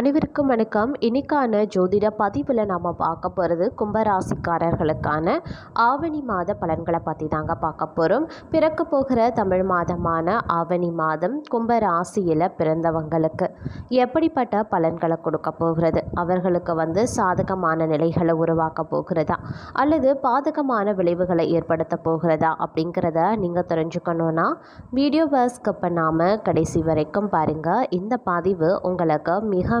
அனைவருக்கும் வணக்கம். இன்னைக்கான ஜோதிட பதிவில் நாம் பார்க்க போகிறது கும்பராசிக்காரர்களுக்கான ஆவணி மாத பலன்களை பற்றி தாங்க பார்க்க போகிறோம் பிறக்க போகிற தமிழ் மாதமான ஆவணி மாதம் கும்பராசியில் பிறந்தவங்களுக்கு எப்படிப்பட்ட பலன்களை கொடுக்க போகிறது? அவர்களுக்கு வந்து சாதகமான நிலைகளை உருவாக்க போகிறதா? அல்லது பாதகமான விளைவுகளை ஏற்படுத்த போகிறதா? அப்படிங்கிறத நீங்கள் தெரிஞ்சுக்கணுன்னா வீடியோ ஸ்கிப் பண்ணாமல் கடைசி வரைக்கும் பாருங்கள் இந்த பதிவு உங்களுக்கு மிக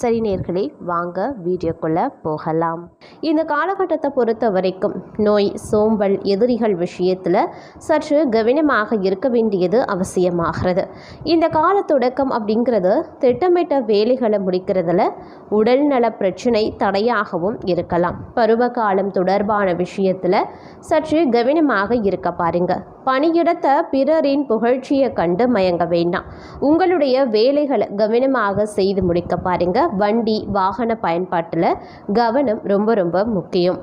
சரி நேர்களே வாங்க வீடியோக்குள்ளே போகலாம். இந்த காலகட்டத்தை பொறுத்த வரைக்கும் நோய் சோம்பல் எதிரிகள் விஷயத்தில் சற்று கவனமாக இருக்க வேண்டியது அவசியமாகிறது. இந்த கால தொடக்கம் அப்படிங்கிறது திட்டமிட்ட வேலைகளை முடிக்கிறதுல உடல்நல பிரச்சனை தடையாகவும் இருக்கலாம். பருவ காலம் தொடர்பான விஷயத்தில் சற்று கவனமாக இருக்க பாருங்க. பணியிடத்தை பிறரின் புகழ்ச்சியை கண்டு மயங்க வேண்டாம். உங்களுடைய வேலைகளை கவனமாக செய்து முடிக்க பாருங்க. வண்டி வாகன பயன்பாட்டில் கவனம் ரொம்ப ரொம்ப முக்கியம்.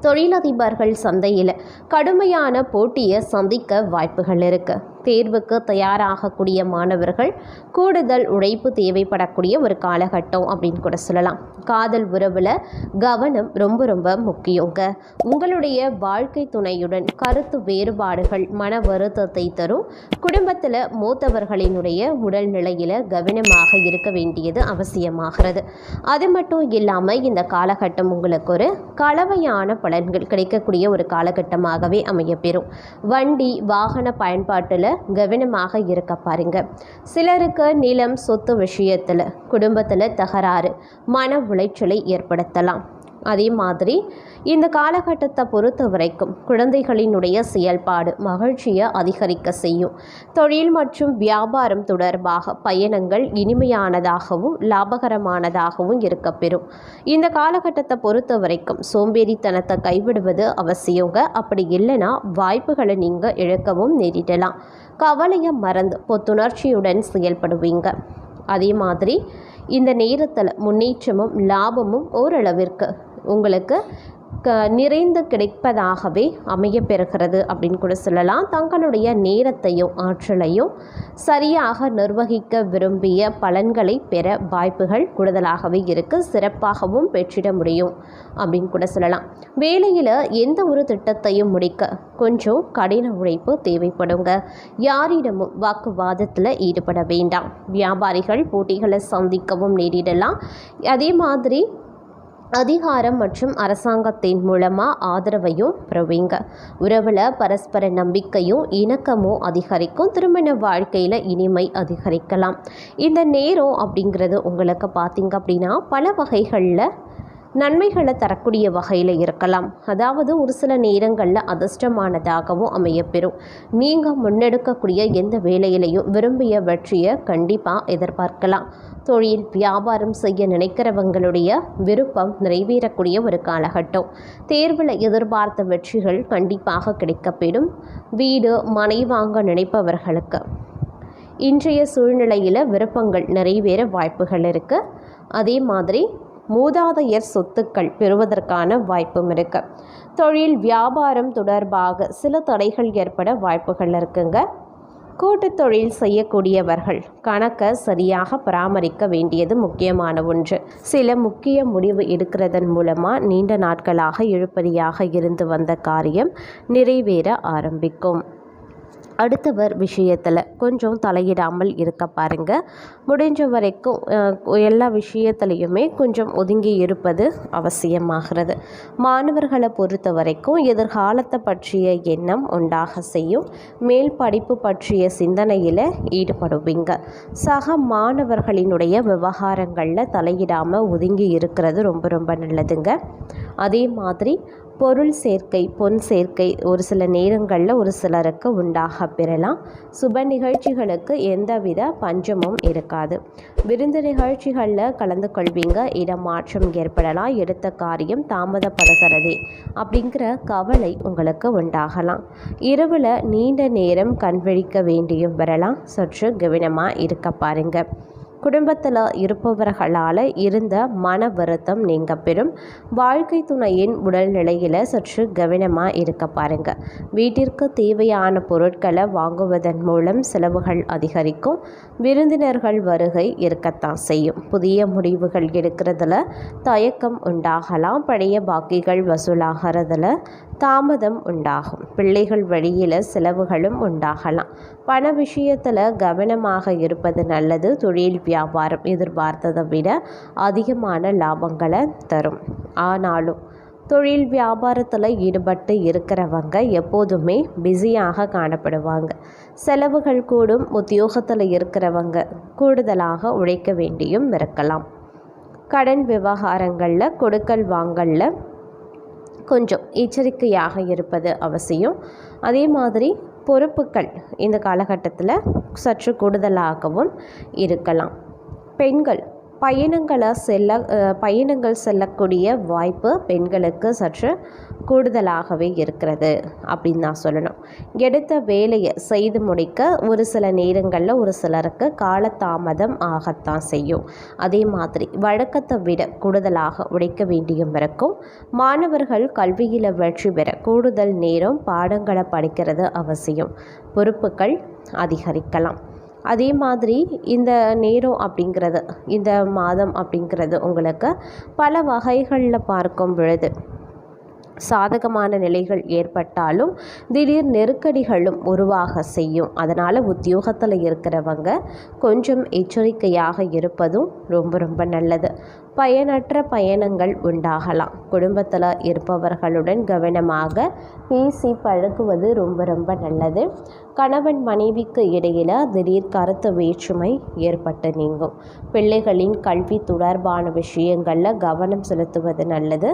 தொழிலதிபர்கள் சந்தையில் கடுமையான போட்டியை சந்திக்க வாய்ப்புகள் இருக்குது தேர்வுக்கு தயாராகக்கூடிய மாணவர்கள் கூடுதல் உழைப்பு தேவைப்படக்கூடிய ஒரு காலகட்டம் அப்படின்னு கூட சொல்லலாம். காதல் உறவில் கவனம் ரொம்ப ரொம்ப முக்கியங்க. உங்களுடைய வாழ்க்கை துணையுடன் கருத்து வேறுபாடுகள் மன வருத்தத்தை தரும். குடும்பத்தில் மூத்தவர்களினுடைய உடல்நிலையில் கவனமாக இருக்க வேண்டியது அவசியமாகிறது. அது மட்டும் இல்லாமல் இந்த காலகட்டம் உங்களுக்கு ஒரு கலவையான பலன்கள் கிடைக்கக்கூடிய ஒரு காலகட்டமாகவே அமையப்பெறும். வண்டி வாகன பயன்பாட்டில் கவனமாக இருக்க பாருங்க. சிலருக்கு நிலம் சொத்து விஷயத்தில் குடும்பத்தில் தகராறு மன உளைச்சலை ஏற்படுத்தலாம். அதே மாதிரி இந்த காலகட்டத்தை பொறுத்த வரைக்கும் குழந்தைகளினுடைய செயல்பாடு மகிழ்ச்சியை அதிகரிக்க செய்யும். தொழில் மற்றும் வியாபாரம் தொடர்பாக பயணங்கள் இனிமையானதாகவும் லாபகரமானதாகவும் இருக்கப்பெறும். இந்த காலகட்டத்தை பொறுத்த வரைக்கும் சோம்பேறித்தனத்தை கைவிடுவது அவசியங்க. அப்படி இல்லைன்னா வாய்ப்புகளை நீங்கள் இழக்கவும் நேரிடலாம். கவலையை மறந்து புத்துணர்ச்சியுடன் செயல்படுவீங்க. அதே மாதிரி இந்த நேரத்தில் முன்னேற்றமும் லாபமும் ஓரளவிற்கு உங்களுக்கு க நிறைந்து கிடைப்பதாகவே அமைய பெறுகிறது அப்படின்னு கூட சொல்லலாம். தங்களுடைய நேரத்தையும் ஆற்றலையும் சரியாக நிர்வகிக்க விரும்பிய பலன்களை பெற வாய்ப்புகள் கூடுதலாகவே இருக்குது சிறப்பாகவும் பெற்றிட முடியும் அப்படின்னு கூட சொல்லலாம். வேலையில் எந்த ஒரு திட்டத்தையும் முடிக்க கொஞ்சம் கடின உழைப்பு தேவைப்படுங்க. யாரிடமும் வாக்குவாதத்தில் ஈடுபட வேண்டாம். வியாபாரிகள் போட்டிகளை சந்திக்கவும் நேரிடலாம். அதே மாதிரி அதிகாரம் மற்றும் அரசாங்கத்தின் மூலமாக ஆதரவையும் பெறுவீங்க. உறவில் பரஸ்பர நம்பிக்கையும் இணக்கமும் அதிகரிக்கும். திருமண வாழ்க்கையில் இனிமை அதிகரிக்கலாம். இந்த நேரம் அப்படிங்கிறது உங்களுக்கு பார்த்திங்க அப்படின்னா பல வகைகளில் நன்மைகளை தரக்கூடிய வகையில் இருக்கலாம். அதாவது ஒரு சில நேரங்களில் அதிர்ஷ்டமானதாகவும் அமையப்பெறும். நீங்கள் முன்னெடுக்கக்கூடிய எந்த வேலையிலையும் விரும்பிய வெற்றியை கண்டிப்பாக எதிர்பார்க்கலாம். தொழில் வியாபாரம் செய்ய நினைக்கிறவங்களுடைய விருப்பம் நிறைவேறக்கூடிய ஒரு காலகட்டம். தேர்வில் எதிர்பார்த்த வெற்றிகள் கண்டிப்பாக கிடைக்கப்பெறும். வீடு மனை வாங்க நினைப்பவர்களுக்கு இன்றைய சூழ்நிலையில் விருப்பங்கள் நிறைவேற வாய்ப்புகள் இருக்குது அதே மாதிரி மூதாதையர் சொத்துக்கள் பெறுவதற்கான வாய்ப்பும் இருக்குது தொழில் வியாபாரம் தொடர்பாக சில தடைகள் ஏற்பட வாய்ப்புகள் இருக்குங்க. கூட்டு தொழில் செய்யக்கூடியவர்கள் கணக்கை சரியாக பராமரிக்க வேண்டியது முக்கியமான ஒன்று. சில முக்கிய முடிவு எடுக்கிறதன் மூலமாக நீண்ட நாட்களாக இழுப்பறியாக இருந்து வந்த காரியம் நிறைவேற ஆரம்பிக்கும். அடுத்தவர் விஷயத்தில் கொஞ்சம் தலையிடாமல் இருக்க பாருங்கள் முடிஞ்ச வரைக்கும் எல்லா விஷயத்துலையுமே கொஞ்சம் ஒதுங்கி இருப்பது அவசியமாகிறது. மாணவர்களை பொறுத்த வரைக்கும் எதிர்காலத்தை பற்றிய எண்ணம் உண்டாக செய்யும். மேல் படிப்பு பற்றிய சிந்தனையில் ஈடுபடுவீங்க. சக மாணவர்களினுடைய விவகாரங்களில் தலையிடாமல் ஒதுங்கி இருக்கிறது ரொம்ப ரொம்ப நல்லதுங்க. அதே மாதிரி பொருள் சேர்க்கை பொன் சேர்க்கை ஒரு சில நேரங்களில் ஒரு சிலருக்கு உண்டாக பெறலாம். சுப நிகழ்ச்சிகளுக்கு எந்தவித பஞ்சமும் இருக்காது. விருந்து நிகழ்ச்சிகளில் கலந்து கொள்வீங்க. இடமாற்றம் ஏற்படலாம். எடுத்த காரியம் தாமதப்படுகிறதே அப்படிங்கிற கவலை உங்களுக்கு உண்டாகலாம். இரவில் நீண்ட நேரம் கண்விழிக்க வேண்டியும் வரலாம். சற்று கவனமாக இருக்க பாருங்கள் குடும்பத்தில் இருப்பவர்களால் இருந்த மன வருத்தம் நீங்க பெறும் வாழ்க்கை துணையின் உடல்நிலையில் சற்று கவனமாக இருக்க பாருங்க. வீட்டிற்கு தேவையான பொருட்களை வாங்குவதன் மூலம் செலவுகள் அதிகரிக்கும். விருந்தினர்கள் வருகை இருக்கத்தான் செய்யும். புதிய முடிவுகள் எடுக்கிறதுல தயக்கம் உண்டாகலாம். பழைய பாக்கிகள் வசூலாகிறதுல தாமதம் உண்டாகும். பிள்ளைகள் வழியில் செலவுகளும் உண்டாகலாம். பண விஷயத்தில் கவனமாக இருப்பது நல்லது. தொழில் வியாபாரம் எதிர்பார்த்ததை விட அதிகமான லாபங்களை தரும். ஆனாலும் தொழில் வியாபாரத்தில் ஈடுபட்டு இருக்கிறவங்க எப்போதுமே பிஸியாக காணப்படுவாங்க. செலவுகள் கூடும் உத்தியோகத்தில் இருக்கிறவங்க கூடுதலாக உழைக்க வேண்டியும் இருக்கலாம். கடன் விவகாரங்களில் கொடுக்கல் வாங்கலில் கொஞ்சம் எச்சரிக்கையாக இருப்பது அவசியம். அதே மாதிரி பொறுப்புகள் இந்த காலகட்டத்தில் சற்று கூடுதலாகவும் இருக்கலாம். பெண்கள் பயணங்களை செல்ல பயணங்கள் செல்லக்கூடிய வாய்ப்பு பெண்களுக்கு சற்று கூடுதலாகவே இருக்கிறது அப்படின்னு நான் சொல்லணும். எடுத்த வேலையை செய்து முடிக்க ஒரு சில நேரங்களில் ஒரு சிலருக்கு காலதாமதம் ஆகத்தான் செய்யும். அதே மாதிரி வழக்கத்தை விட கூடுதலாக உழைக்க வேண்டியும் இருக்கும். மாணவர்கள் கல்வியில் வெற்றி பெற கூடுதல் நேரம் பாடங்களை படிக்கிறது அவசியம். பொறுப்புகள் அதிகரிக்கலாம். அதே மாதிரி இந்த நேரம் அப்படிங்கிறது இந்த மாதம் அப்படிங்கிறது உங்களுக்கு பல வகைகளில் பார்க்கும் பொழுது. சாதகமான நிலைகள் ஏற்பட்டாலும் திடீர் நெருக்கடிகளும் உருவாக செய்யும். அதனால் உத்தியோகத்தில் இருக்கிறவங்க கொஞ்சம் எச்சரிக்கையாக இருப்பதும் ரொம்ப ரொம்ப நல்லது. பயனற்ற பயணங்கள் உண்டாகலாம். குடும்பத்தில் இருப்பவர்களுடன் கவனமாக பேசி பழகுவது ரொம்ப ரொம்ப நல்லது. கணவன் மனைவிக்கு இடையில் திடீர் கருத்து வேற்றுமை ஏற்பட்டு நீங்கும். பிள்ளைகளின் கல்வி தொடர்பான விஷயங்களில் கவனம் செலுத்துவது நல்லது.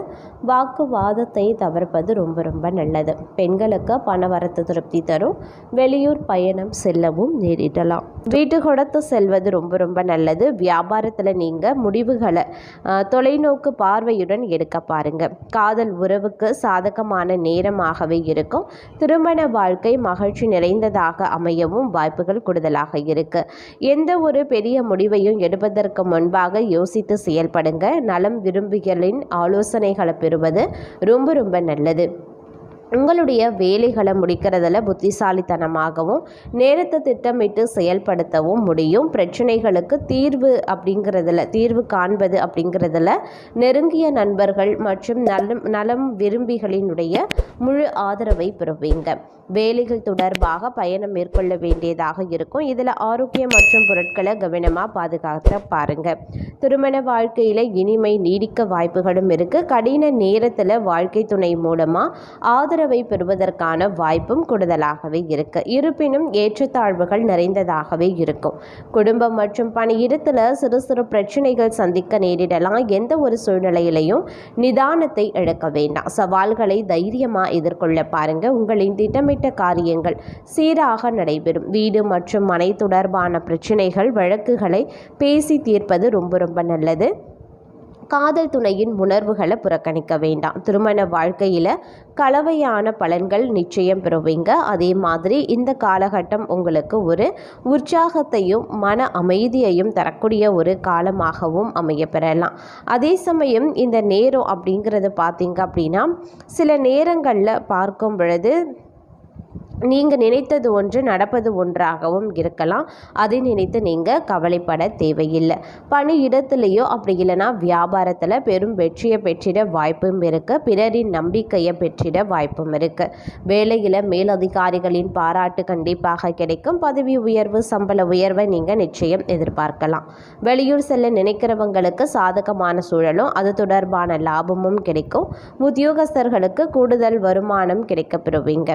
வாக்குவாதத்தை தவிர்ப்பது ரொம்ப ரொம்ப நல்லது. பெண்களுக்கு பணவரத்து திருப்தி தரும். வெளியூர் பயணம் செல்லவும் நேரிடலாம். வீட்டு கொடுத்து செல்வது ரொம்ப ரொம்ப நல்லது. வியாபாரத்தில் நீங்கள் முடிவுகளை தொலைநோக்கு பார்வையுடன் எடுக்க பாருங்க. காதல் உறவுக்கு சாதகமான நேரமாகவே இருக்கும். திருமண வாழ்க்கை மகிழ்ச்சி நிறைந்ததாக அமையவும் வாய்ப்புகள் கூடுதலாக இருக்கு. எந்த ஒரு பெரிய முடிவையும் எடுப்பதற்கு முன்பாக யோசித்து செயல்படுங்க. நலம் விரும்பிகளின் ஆலோசனைகளை பெறுவது ரொம்ப ரொம்ப நல்லது. உங்களுடைய வேலைகளை முடிக்கிறதுல புத்திசாலித்தனமாகவும் நேரத்தை திட்டமிட்டு செயல்படுத்தவும் முடியும். பிரச்சனைகளுக்கு தீர்வு அப்படிங்கிறதுல தீர்வு காண்பது அப்படிங்கிறதுல நெருங்கிய நண்பர்கள் மற்றும் நலம் நலம் விரும்பிகளினுடைய முழு ஆதரவை பெறுவீங்க. வேலைகள் தொடர்பாக பயணம் மேற்கொள்ள வேண்டியதாக இருக்கும். இதில் ஆரோக்கியம் மற்றும் பொருட்களை கவனமாக பாதுகாக்க பாருங்கள் திருமண வாழ்க்கையில் இனிமை நீடிக்க வாய்ப்புகளும் இருக்குது கடின நேரத்தில் வாழ்க்கை துணை மூலமாக ஆதரவு பெறுவதற்கான வாய்ப்பும் கூடுதலாகவே இருக்கு. இருப்பினும் ஏற்றத்தாழ்வுகள் நிறைந்ததாகவே இருக்கும். குடும்பம் மற்றும் பணியிடத்தில் சிறு சிறு பிரச்சனைகள் சந்திக்க நேரிடலாம். எந்த ஒரு சூழ்நிலையிலையும் நிதானத்தை எடுக்க வேண்டாம். சவால்களை தைரியமாக எதிர்கொள்ள பாருங்கள் உங்களின் திட்டமிட்ட காரியங்கள் சீராக நடைபெறும். வீடு மற்றும் மனை தொடர்பான பிரச்சனைகள் வழக்குகளை பேசி தீர்ப்பது ரொம்ப ரொம்ப நல்லது. காதல் துணையின் உணர்வுகளை புறக்கணிக்க வேண்டாம். திருமண வாழ்க்கையில் கலவையான பலன்கள் நிச்சயம் பெறுவீங்க. அதே மாதிரி இந்த காலகட்டம் உங்களுக்கு ஒரு உற்சாகத்தையும் மன அமைதியையும் தரக்கூடிய ஒரு காலமாகவும் அமைய பெறலாம். அதே சமயம் இந்த நேரம் அப்படிங்கிறது பார்த்தீங்க அப்படின்னா சில நேரங்களில் பார்க்கும் பொழுது நீங்கள் நினைத்தது ஒன்று நடப்பது ஒன்றாகவும் இருக்கலாம். அதை நினைத்து நீங்கள் கவலைப்பட தேவையில்லை. பணி இடத்துலையோ அப்படி இல்லைனா வியாபாரத்தில் பெரும் வெற்றியை பெற்றிட வாய்ப்பும் இருக்குது பிறரின் நம்பிக்கையை பெற்றிட வாய்ப்பும் இருக்குது வேலையில் மேலதிகாரிகளின் பாராட்டு கண்டிப்பாக கிடைக்கும். பதவி உயர்வு சம்பள உயர்வை நீங்கள் நிச்சயம் எதிர்பார்க்கலாம். வெளியூர் செல்ல நினைக்கிறவங்களுக்கு சாதகமான சூழலும் அது தொடர்பான லாபமும் கிடைக்கும். உத்தியோகஸ்தர்களுக்கு கூடுதல் வருமானம் கிடைக்கப்பெறுவீங்க.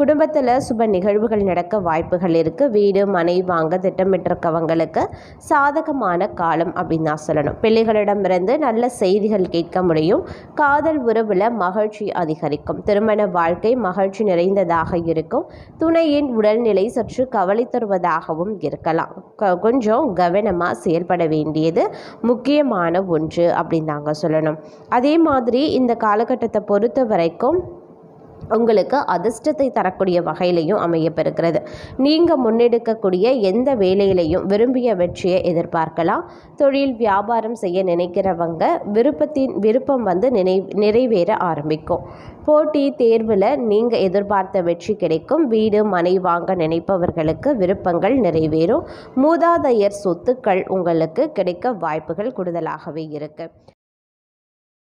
குடும்பத்தில் சுப நிகழ்வுகள் நடக்க வாய்ப்புகள் இருக்குது வீடு மனை வாங்க திட்டமிட்டிருக்கவங்களுக்கு சாதகமான காலம் அப்படின்னு நான் சொல்லணும். பிள்ளைகளிடமிருந்து நல்ல செய்திகள் கேட்க முடியும். காதல் உறவில் மகிழ்ச்சி அதிகரிக்கும். திருமண வாழ்க்கை மகிழ்ச்சி நிறைந்ததாக இருக்கும். துணையின் உடல்நிலை சற்று கவலை தருவதாகவும் இருக்கலாம் கொஞ்சம் கவனமாக செயல்பட வேண்டியது முக்கியமான ஒன்று அப்படின்னு தாங்க சொல்லணும். அதே மாதிரி இந்த காலகட்டத்தை பொறுத்த வரைக்கும் உங்களுக்கு அதிர்ஷ்டத்தை தரக்கூடிய வகையிலையும் அமையப்பெறுகிறது. நீங்கள் முன்னெடுக்கக்கூடிய எந்த வேலையிலையும் விரும்பிய வெற்றியை எதிர்பார்க்கலாம். தொழில் வியாபாரம் செய்ய நினைக்கிறவங்க விருப்பத்தின் விருப்பம் வந்து நினை நிறைவேற ஆரம்பிக்கும். போட்டி தேர்வில் நீங்கள் எதிர்பார்த்த வெற்றி கிடைக்கும். வீடு மனை வாங்க நினைப்பவர்களுக்கு விருப்பங்கள் நிறைவேறும். மூதாதையர் சொத்துக்கள் உங்களுக்கு கிடைக்க வாய்ப்புகள் கூடுதலாகவே இருக்குது